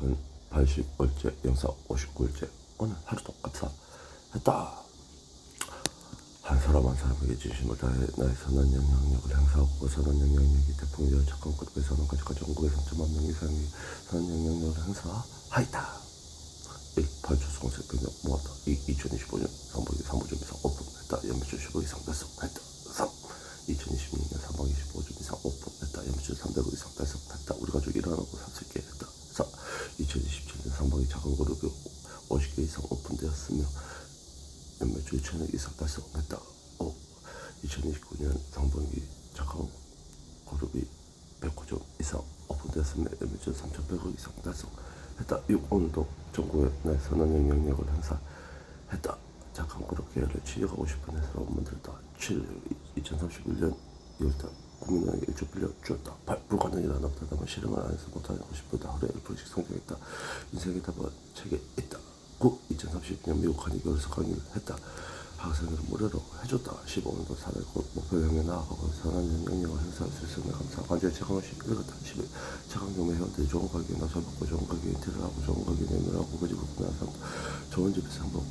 한 80월째 영상 59일째 오늘 하루도 감사했다 한 사람 한 사람에게 진심을 다해 나의 선한 영향력을 행사하고 그 선한 영향력이 태풍이여 착한 그룹에서 하나까지까지 전국의 3천만 명 이상의 선한 영향력을 행사하였다 1. 8주 송색 병력 모았다 2. 2025년 상반기 3호점 이상 오픈했다 연매출 15 이상 달성했다 3. 2026년 상반기 15점 이상 오픈했다 연매출 300억 이상 달성했다 우리 가족 일어나고 삼십개 했다 4. 2027년 상반기 작은 그룹이 50개 이상 오픈되었으며 연매출 2천억 이상 달성했다 5. 2029년 상반기 작은 그룹이 109점 이상 오픈되었으며 연매출 3,100억 이상 달성했다 6. 오늘도 전국에 나의 선한 영향력을 행사했다 작은 그룹 계열을 취직하고 싶은 회사로 만들었다 7. 2031년 2월달 국민에게 1조 빌려 주었다 8. 불가능이라 넉다담은 실행을 안 해서 못하고 싶다 하루에 1%씩 성장했다 인생의 답은 책에 있다 9. 2030년 미국 한의 교에서 강의를 했다 학생들은 무료로 해줬다 15. 오늘도 사회고 목표 향해 나아가고 선한 영향력을 행사할 수 있음에 감사 관절 최강호씨 읽었다 11. 최강경매 회원들이 좋은 가격에 나서먹고 좋은 가격에 인테리어 하고 좋은 가격에 매매하고 그 집을 구매해서 좋은 집에서 12.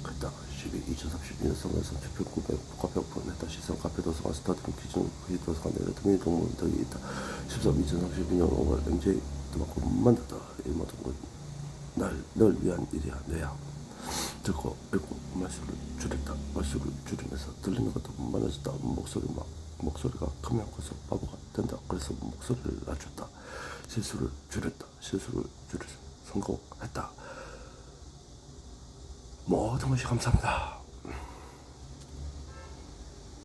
2032년 성남 3,900 카페 오픈 했다. 시선 카페 도서관 스타트룸 키즈룸 퀴즈 도서관 내려 등의 동물 등이 있다. 13. 2032년 5월 MJ 도마고 만났다. 이 모든 건날널 위한 일이야 내야. 듣고 읽고 말수를 줄였다. 말수를 줄이면서 들리는 것도 많아졌다. 목소리 막 목소리가 크면 커서 바보가 된다. 그래서 목소리를 낮췄다. 실수를 줄였다. 실수를 줄여서 성공했다. 모든 것이 감사합니다